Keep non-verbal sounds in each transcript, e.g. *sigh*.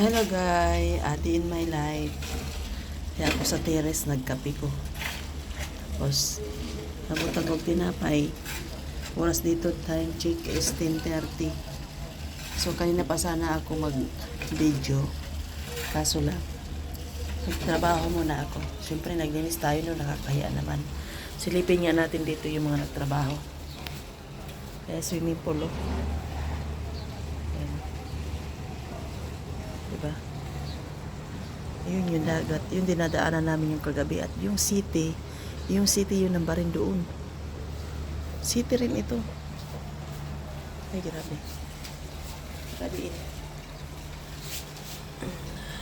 Hello guys, Ate in my life. Kaya ako sa terrace nagkape ko. Tapos, nabutang kong tinapay. Oras dito time check is 10.30. So, kanina pa sana ako mag-video. Kaso lang, nagtrabaho muna ako. Siyempre, naglinis tayo no, nakakaya naman. Silipin nga natin dito yung mga nagtrabaho. Kaya swimming pool, oh. Diba? Yun yung dagat. Yung dinadaanan namin yung kagabi. At yung city, yung city yung namba rin doon. City rin ito. Ay, grabe. Grabe ini.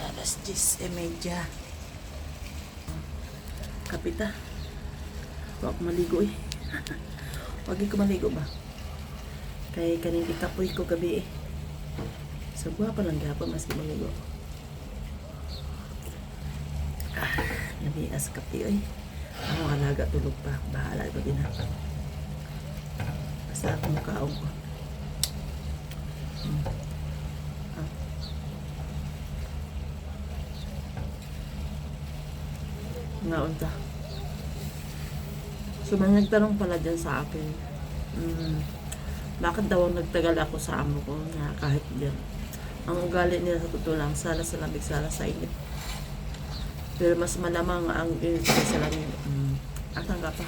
Alas 10 e medya. Kapita. Huwag maligo eh. *laughs* Huwag ko maligo ba? Kaya kanin ikapoy ko gabi eh. Sa buha pa lang gapon maski maligo. Ah, nabias kape oy. Ako halaga tulog pa. Bahala din ako. Basta akong kaong ko. Hmm. Ah. Nga unta. So, may nagtanong pala dyan sa akin. Mm, bakit daw nagtagal ako sa amo ko na kahit dyan. Ang ugali nila sa totoo lang, sala sa lamig, sala sa init. Pero mas malamang ang init sa lamig. Mm, atang ka pa.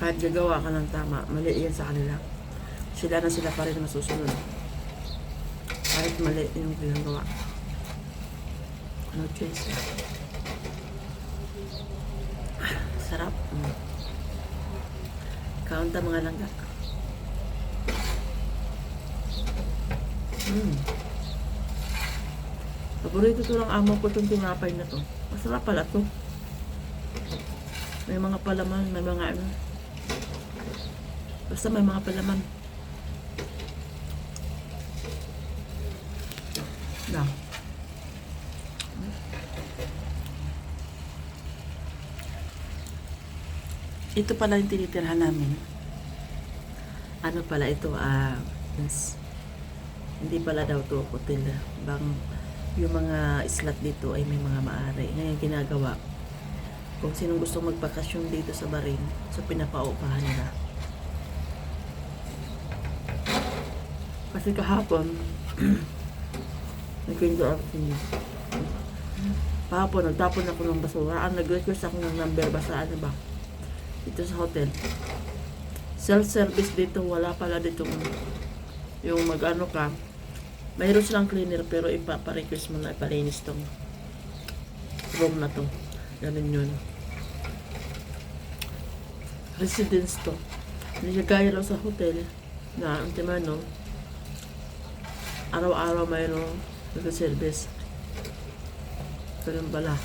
Kahit gagawa ka ng tama, mali yan sa kanila. Sila na sila pa rin masusunod. Kahit mali yung ginagawa. No choice. Ah, Sarap. Mm. Kaunta mga langga. Mm. Paborito to ng amo ko itong tinapay na to. Masarap pala to. May mga palaman, may mga ano. Basta may mga palaman. Na. Ito pala yung tinitirhan namin. Ano pala ito? Ah, yes. Hindi pala daw to hotel. Bang yung mga islat dito ay may mga maari. Ngayon ginagawa, kung sinong gusto magbakasyon dito sa Barin, so pinapaupahan nila. Kasi kahapon, *clears throat* ako sa inyo. Kahapon, nagtapon ako ng basura. Ang nag-request ako ng number ba sa ano ba? Dito sa hotel. Self-service dito, wala pala dito yung mag-ano ka. Mayroon silang cleaner pero ipapa-request mo na ipalinis tong room na to. Ganun yun. Residence to. Hindi siya gaya raw sa hotel na ang timano, araw-araw mayroong nag-service. Ganun pala.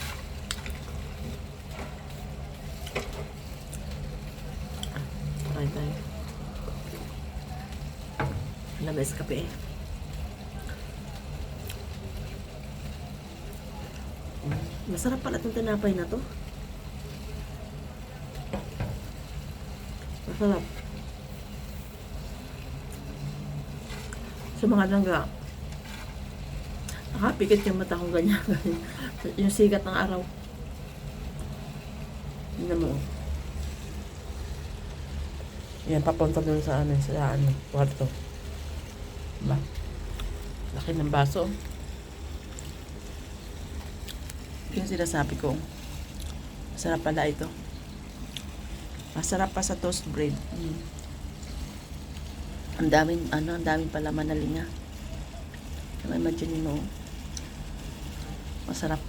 Try tayo. Lamis kape eh. Masarap pala itong tinapay na to. Masarap. Sa mga langga, nakapikit yung mata kong ganyan. *laughs* yung sigat ng araw. Hindi mo. Yan, papunta dun sa ano, sa ano, kwarto. Diba? Laki ng baso. Yung sinasabi ko, masarap pala ito. Masarap pa sa toast bread. Mm. Ang daming, ano, ang daming pala manalinga. Kaya imagine mo, masarap.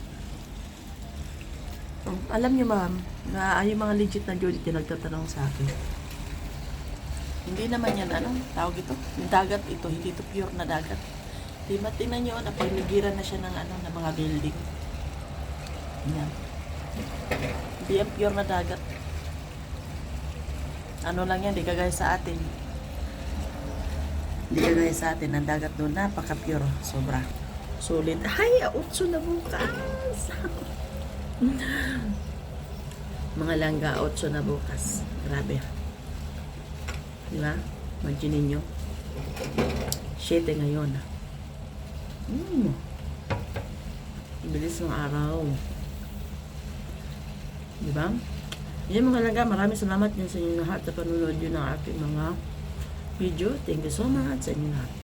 Um, alam niyo ma'am, na yung mga legit na Judith yung nagtatanong sa akin. Hindi naman yan, ano, tawag ito? Yung dagat ito, hindi ito pure na dagat. Di ba, tingnan nyo, napagligiran na siya ng, ano, ng mga building. Yan. Yan pure na dagat. Ano lang yan, di kagaya sa atin. Hindi kagaya sa atin. Ang dagat doon, napaka-pure. Sobra. Sulit. Ay, utso na bukas. *laughs* Mga langga, utso na bukas. Grabe. Di ba? Imagine nyo. 7 ngayon. Mm. Bilis ng araw. Di ba? Yan mga laga, maraming salamat din sa inyo lahat sa panunod yun ng aking mga video. Thank you so much sa inyo lahat.